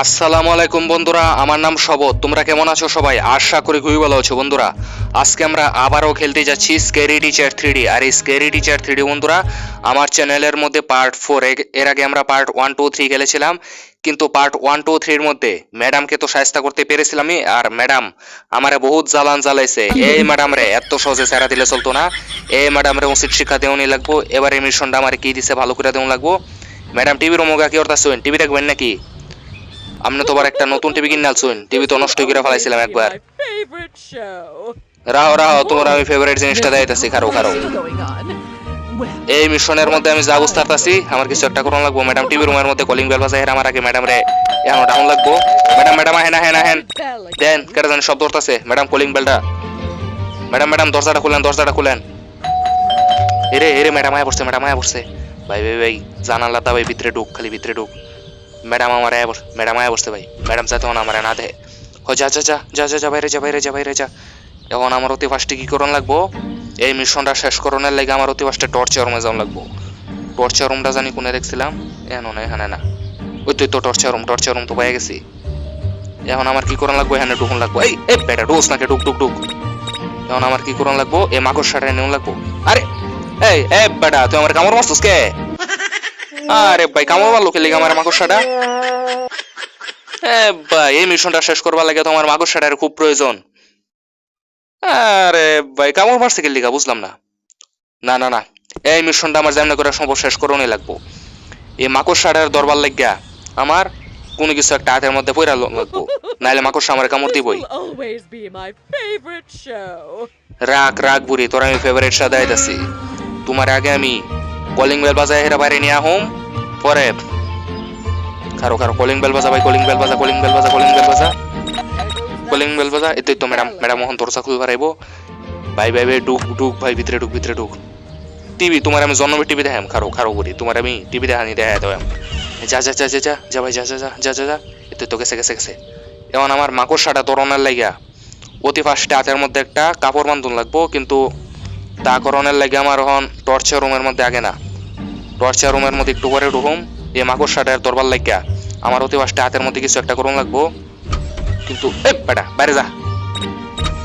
আসসালামু আলাইকুম বন্ধুরা, আমার নাম শবত। তোমরা কেমন আছো সবাই? আশা করি খুবই ভালো আছো বন্ধুরা। আজকে আমরা আবারও খেলতে যাচ্ছি স্কেরি টিচার থ্রি আর এই স্কেরি টিচার থ্রি বন্ধুরা, আমার চ্যানেলের মধ্যে পার্ট ফোর এর আগে আমরা পার্ট ওয়ান টু থ্রি খেলেছিলাম। কিন্তু পার্ট ওয়ান টু থ্রির মধ্যে ম্যাডামকে তো সাহায্য করতে পেরেছিলামই। আর ম্যাডাম আমারে বহুত জ্বালান জ্বালাইছে। এই ম্যাডাম রে, এত সহজে সেরা দিলে চলতো না। এই ম্যাডাম রে উচিত শিক্ষা দেওয়ানি লাগবো। এবার এই মিশনটা আমার কি দিছে ভালো করে দেওয়া লাগবো। ম্যাডাম টিভির ওমগা কি করতেছেন টিভি দেখবেন নাকি? আপনি তো আবার একটা নতুন টিভি কিনে আনছেন। টিভি তো নষ্ট করে ফেলাইছিলাম একবার. রাহো রাহো তোমার আমি ফেভারিট জিনিসটা দেখাইতেছি খারো খারো। on? Well, এই মিশনের মধ্যে আমি যা বুঝতে পারতাছি আমার কিছু একটা করুন লাগবো। ম্যাডাম টিভি রুমের মধ্যে কলিং বেল বাজায় আমার আগে ম্যাডাম রে এখন ডাউন লাগবো। ম্যাডাম ম্যাডাম হেন হেন হেন দেন. কেটে জানি শব্দ উঠতেছে ম্যাডাম কলিং বেলটা ম্যাডাম ম্যাডাম দরজাটা খুলেন দরজাটা খুলেন। এরে এরে ম্যাডাম আয়া পড়ছে ম্যাডাম আয়া পড়ছে। ভাই ভাই ভাই জানালা দা ভাই ভিতরে ঢুক খালি ভিতরে ঢুক। ম্যাডাম আমার আয়া ম্যাডাম আয়া বসতে ভাই। ম্যাডাম যাতে তখন আমার না দে। ও যা যা যা যা যা যা, বাইরে যা বাইরে যা বাইরে যা। এখন আমার অতি ফার্স্টে কি করণ লাগবো? এই মিশনটা শেষ করণের লাগে আমার অতি ফার্স্টে টর্চার রুমে যাওয়া লাগবো। টর্চার রুমটা জানি কোনে দেখছিলাম এখানে না এখানে না। ওই তো তো টর্চার রুম টর্চার রুম তো পেয়ে গেছি। এখন আমার কি করণ লাগবো? এখানে ঢুকুন লাগবো। এই এই বেটা ডোস নাকি? ডুক ডুক ডুক এখন আমার কি করণ লাগবো? এই মাকড় সাটা নেউন লাগবো? আরে, এই এ বেটা, তুই আমার কামড় মারছিস কে? আরে ভাই কামড় মারলো খেলি আমার মাকড় সাটা এ ভাই এই মিশনটা শেষ করবার লাগে তোমার মাকড় সাটার খুব প্রয়োজন। আরে ভাই কামড় মারছে খেলি বুঝলাম না। না না না এই মিশনটা আমার যেমন করে সম্ভব শেষ করণই লাগবো। এই মাকড় সাটার দরবার লাগিয়া আমার কোনো কিছু একটা হাতের মধ্যে পয়রা লাগবো। নাহলে মাকড় আমার কামড় দিবই। রাগ রাগ বুড়ি তোর আমি ফেভারিট সাদা আইতাছি তোমার আগে আমি কলিং বেল বাজায় হেরা বাইরে নিয়ে হোম পরে খারো খারো কলিং বেল বাজা ভাই কলিং বেল বাজা কলিং বেল বাজা কলিং বেল বাজা। কলিং বেল বাজা এতেই তো ম্যাডাম ম্যাডাম মোহন দরজা খুলবার আইবো ভাই ভাই ভাই ডুক ডুক ভাই, ভিতরে ডুক ভিতরে ডুক টিভি তোমার আমি জন্মে টিভি দেখাম, খারো খারো করি তোমার আমি টিভি দেখানি দেখা দেবাম যা যা যা যা যা যা ভাই, যা যা যা যা যা যা। এতে তো গেছে গেছে গেছে। এখন আমার মাকড়সাটা তরণের লাগিয়া। অতি ফার্স্টে হাতের মধ্যে একটা কাপড় বান্ধন লাগবো, কিন্তু তা করণের লাগে আমার এখন টর্চার রুমের মধ্যে আগে না। টর্চার রুমের মধ্যে একটু পরে ঢুকুম। এ মাকড়সাটার দরবার লাগিয়া। আমার অতি ফার্স্টে হাতের মধ্যে কিছু একটা করুন লাগবো। কিন্তু এ বেটা, বাইরে যা।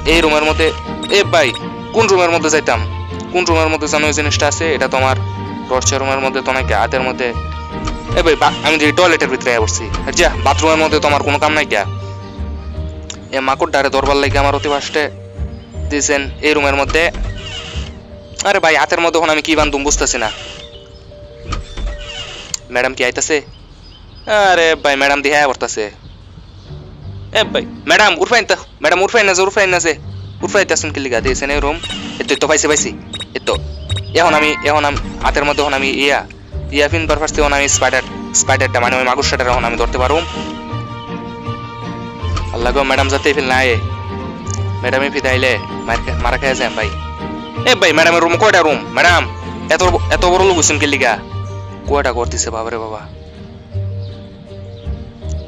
এই রুমের মধ্যে, এ ভাই, কোন রুমের মধ্যে যাইতাম? কোন রুমের মধ্যে জানো জিনিসটা আছে? এটা তোমার টর্চার রুমের মধ্যে, তো নাকি হাতের মধ্যে। এ ভাই আমি যে টয়লেটের ভিতরে পড়ছি। আর যা, বাথরুমের মধ্যে তোমার কোনো কাম নাই গিয়া। এ মাকড় ডারে দরবার লাগে আমার অতি ফার্স্টে দিয়েছেন এই রুমের মধ্যে। আরে ভাই, হাতের মধ্যে আমি কি বান্ধুম বুঝতেছি না। ম্যাডাম কি আইতাছে? আরে ভাই, ম্যাডাম দিয়ে হ্যাঁ এ ভাই, ম্যাডাম উঠফাইন তো, ম্যাডাম উঠফাইন না যে উঠফাইন না যে। উঠফাইতেছেন কি লিগা, দিয়েছেন এই রুম। এতো তো পাইছি পাইছি। এতো এখন আমি এখন আমি হাতের মধ্যে এখন আমি ইয়া ইয়া ফিন পারপাস এখন আমি স্পাইডার স্পাইডারটা মানে ওই মাগুর এখন আমি ধরতে পারুম। আল্লাহ গো, ম্যাডাম যাতে ফিল না আয়ে। ম্যাডামে ফিতে আইলে মার খা- মারা খেয়ে যাম ভাই। এ ভাই, ম্যাডামের রুম কয়টা রুম? ম্যাডাম, এত এত বড় লোক হইছেন কি লিগা? কয়টা করতেছে বাবারে বাবা।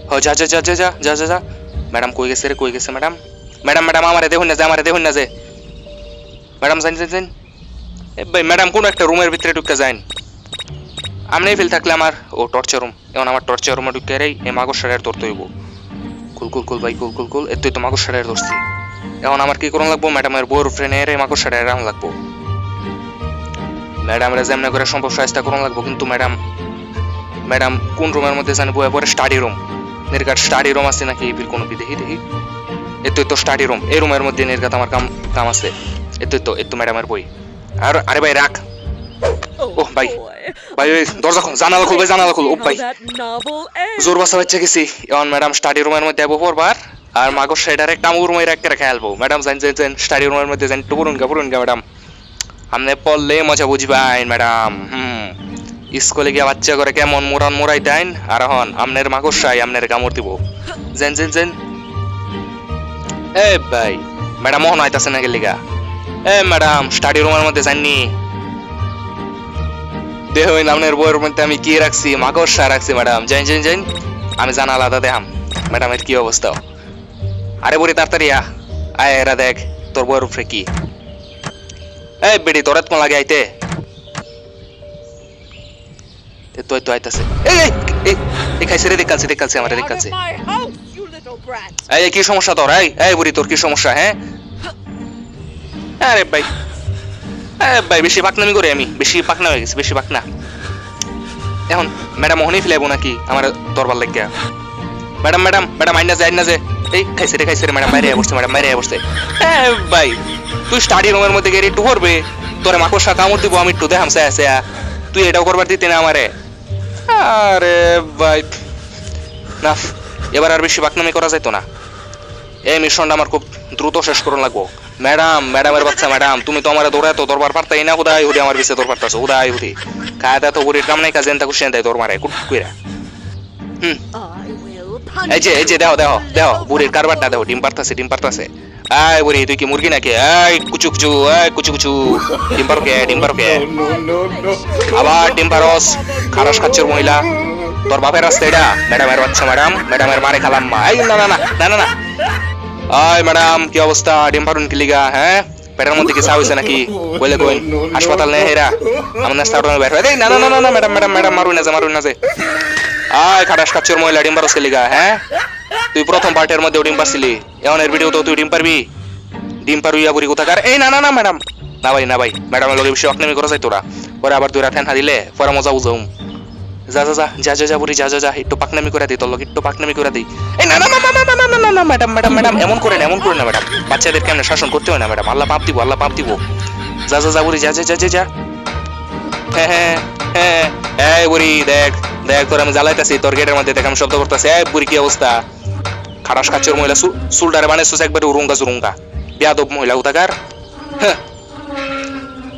হ, যা যা যা যা যা যা যা যা। ম্যাডাম কই গেছে রে, কই গেছে ম্যাডাম? ম্যাডাম ম্যাডাম, আমারে দেখুন না, যে, আমারে দেখুন না, যে। ম্যাডাম জান জান এ ভাই, ম্যাডাম, কোন একটা রুমের ভিতরে ঢুকে যান আমনে ফেল থাকলে আমার, ও টর্চার রুম এখন আমার টর্চার রুমে ঢুকে রে এ মাগর সারের ধরতে হইব কুল কুল কুল ভাই, কুল কুল কুল এতই তো মাগর সারের ধরছি এখন আমার কি করুন লাগবো? ম্যাডামের এ মাগর সারের রাখুন লাগবো। ম্যাডাম রে যেমন করে সম্ভব সহায়তা করুন লাগবো কিন্তু ম্যাডাম ম্যাডাম কোন রুমের মধ্যে জানি বয়ে পরে স্টাডি রুম নির্গাত স্টাডি রুম আছে নাকি? এবির কোনো দেখি দেখি। এতই তো স্টাডি রুম এই রুমের মধ্যে নির্গাত আমার কাম কাম আছে। এতই তো এতো ম্যাডামের বই। আর আরে ভাই রাখ। Oh, bye. boy. ভাই ওই দরজা খুল জানালা খুল। ভাই। জানালা খুল ও ভাই. জোর বাসা বাচ্চা গেছি। এখন ম্যাডাম স্টাডি রুমের মধ্যে যাব পরবার আর মাগো সেটারে কামুর রাখতে রেখে আলবো। ম্যাডাম জান জান জান স্টাডি রুমের মধ্যে জান টুপুরুন গা পুরুন গা ম্যাডাম। আমনে পড়লে মজা বুঝবাইন ম্যাডাম হুম স্কুলে গিয়ে বাচ্চা করে কেমন মোরান মোরাই দেন আর এখন আমনের মাকড়সাই আমনের কামড় দিব জেন জেন জেন এ ভাই ম্যাডাম মোহন আইতাছে না গেলিগা এ ম্যাডাম স্টাডি রুমের মধ্যে যাননি দেহ আপনার বইয়ের মধ্যে আমি কি রাখছি মাকড়সা রাখছি ম্যাডাম জেন জান জেন আমি জানা আলাদা দেখাম ম্যাডামের কি অবস্থা আরে বলি তাড়াতাড়ি আয় এরা দেখ তোর বইয়ের উপরে কি এই বেডি তোর এত লাগে আইতে। এ তো তো আইতাছে। এই এই, এই খাইছে রে দেখাচ্ছে দেখাচ্ছে আমার দেখাচ্ছে এই, কি সমস্যা তোর? এই এই বুড়ি তোর কি সমস্যা হ্যাঁ? আরে ভাই আরে ভাই বেশি পাকনামি করে আমি বেশি পাকনা হয়ে গেছি বেশি পাকনা। এখন ম্যাডাম ওখানেই ফেলাইবো নাকি আমার দরবার লাগিয়া? ম্যাডাম ম্যাডাম ম্যাডাম আইনা যে আইনা যে এই, খাইছে রে খাইছে রে ম্যাডাম বাইরে বসছে ম্যাডাম বাইরে বসছে। হ্যাঁ ভাই, তুই স্টাডি রুমের মধ্যে গিয়ে একটু করবে? তোরে মাকড়সা কামড় দিব, আমি একটু দেখাম সে আসে তুই এটাও করবার দিতে না আমারে। আরে, ভাই, না, এবার আর বেশি বাকনামি করা যাইতো না। এই মিশনটা আমার খুব দ্রুত শেষ করুন লাগবো। ম্যাডাম, ম্যাডামের বাচ্চা, ম্যাডাম, তুমি তো আমার দৌড়ায় তো দরবার পারতাই না, হুদাই, হুদি, আমার বিছে দৌড় পারতাছো, হুদাই, হুদি। কায়দা তো বুড়ির কাম নাই কাজে এনতা কুশিয়ান দেয় তোর মারে কুট কুইরা হুম এই যে এই যে দেখো দেখো দেখো বুড়ির কারবারটা দেখো ডিম পারতাছে ডিম পারতাছে। আয় বুড়ি তুই কি মুরগি নাকি? আয় কুচু কুচু আয় কুচু কুচু। ডিম পারো কে ডিম পারো কে? আবার ডিম পারস খারস খাচ্ছর মহিলা। তোর বাপের রাস্তা এটা? ম্যাডামের বাচ্চা ম্যাডাম ম্যাডামের মারে খালাম মা। এই না না না না না না। আয় ম্যাডাম কি অবস্থা? ডিম পারুন কি লিগা হ্যাঁ? পেটের মধ্যে কি চা হয়েছে নাকি? বলে কইন হাসপাতাল নেই হেরা? আমার নাস্তা বের হয়। না না না না ম্যাডাম ম্যাডাম ম্যাডাম মারুন না যে মারুন না যে। আয় খাটাস কাচ্চর মহিলা ডিম পারস লিগা হ্যাঁ তুই প্রথম পার্টের মধ্যে ডিম পারছিলি এখন এর ভিডিও তো তুই ডিম পারবি ডিম পারবি বুড়ি কোথাকার এই না না না ম্যাডাম না ভাই না ভাই ম্যাডামের লগে বেশি অকনামি করা যায় তোরা পরে আবার তুই রাতেন দিলে পরে মজা বুঝাউম যা যা যা যা যা যা বুড়ি যা যা যা একটু পাকনামি করে দিই তোর লগে একটু পাকনামি করে দিই এই না না না না না না না না ম্যাডাম ম্যাডাম ম্যাডাম এমন করে না এমন করে না ম্যাডাম বাচ্চাদের কেমন শাসন করতে হয় না ম্যাডাম আল্লাহ পাপ দিব আল্লাহ পাপ দিব যা যা যা বুড়ি যা যা যা যা যা হ্যাঁ হ্যাঁ হ্যাঁ এই বুড়ি দেখ দেখ তোর আমি জ্বালাইতাছি, তোর গেটের মধ্যে দেখ আমি শব্দ করতেছি, এই বুড়ি, কি অবস্থা? খারাস খাচ্চর মহিলা চুলটারে বানাইছিস একবারে উরুঙ্গা জুরুঙ্গা বিয়াদব মহিলা কোথাকার হ্যাঁ।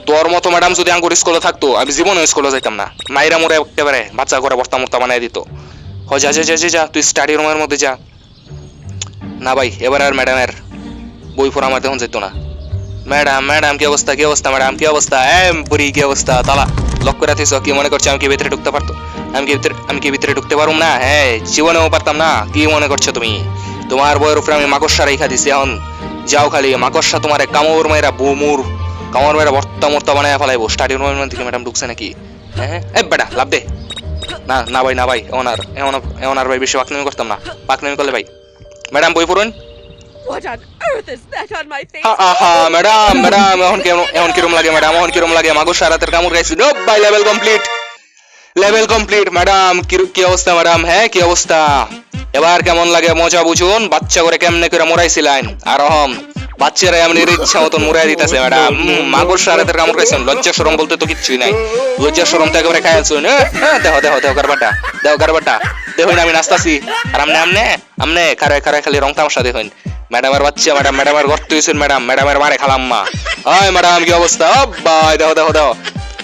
তোর মতো ম্যাডাম যদি আঙ্গুর স্কুলে থাকতো, আমি জীবনে স্কুলে যাইতাম না। নাইরা মোরে একেবারে বাচ্চা করে বর্তা মর্তা বানাই দিত। হ, যা যা যা তুই স্টাডি রুমের মধ্যে যা। না ভাই, এবার আর ম্যাডামের বই পড়া আমার দেখুন যেত না। ম্যাডাম ম্যাডাম কি অবস্থা কি অবস্থা ম্যাডাম কি অবস্থা? এ বুড়ি, কি অবস্থা? তালা লক করে রাখিস, কি মনে করছ, আমি কি ভিতরে ঢুকতে পারতো? আমি কি ভিতরে আমি কি ভিতরে ঢুকতে পারুম না? হ্যাঁ জীবনেও পারতাম না। কি মনে করছ তুমি? তোমার বইয়ের উপরে আমি মাকড়সা রেখা দিছি এখন। যাও খালি মাকড়সা তোমার কামড় মেয়েরা বুমুর কামড় মেয়েরা বর্তা মর্তা বানায় ফেলাইবো। স্টাডি রুমের থেকে ম্যাডাম ঢুকছে নাকি? হ্যাঁ এ বেটা লাভ দে। না না ভাই না ভাই এমন আর এমন এমন আর ভাই বেশি পাকনামি করতাম না। পাকনামি করলে ভাই। ম্যাডাম বই পড়ুন। ম্যাডাম ম্যাডাম এখন কেমন এখন কিরম লাগে ম্যাডাম এখন কিরম লাগে? মাগো সারাতের কামড় গাইছি by level complete level complete madam কি অবস্থা ম্যাডাম হ্যাঁ কি অবস্থা? এবার কেমন লাগে মজা বুঝুন? বাচ্চা করে কেমনে করে মোরাইছিলেন আর হম বাচ্চারা এমন ইচ্ছা মতন মুরাই দিতেছে ম্যাডাম মাগর সারাতের কামড় গাইছেন লজ্জা শরম বলতে তো কিচ্ছুই নাই। লজ্জা শরম তো একেবারে খাইছেন দেহ দেহ দেহ গারবাটা দেহ গারবাটা দেখুন আমি নাস্তাছি আর আমনে আমনে আমনে খারায় খারায় খালি রং তামাশা দেখুন। ম্যাডামের বাচ্চা, ম্যাডাম ম্যাডামের গর্ত হয়েছেন ম্যাডাম। ম্যাডামের মারে খালাম মা আয়, ম্যাডাম, কি অবস্থা? বাই দেখো দেখো দেখো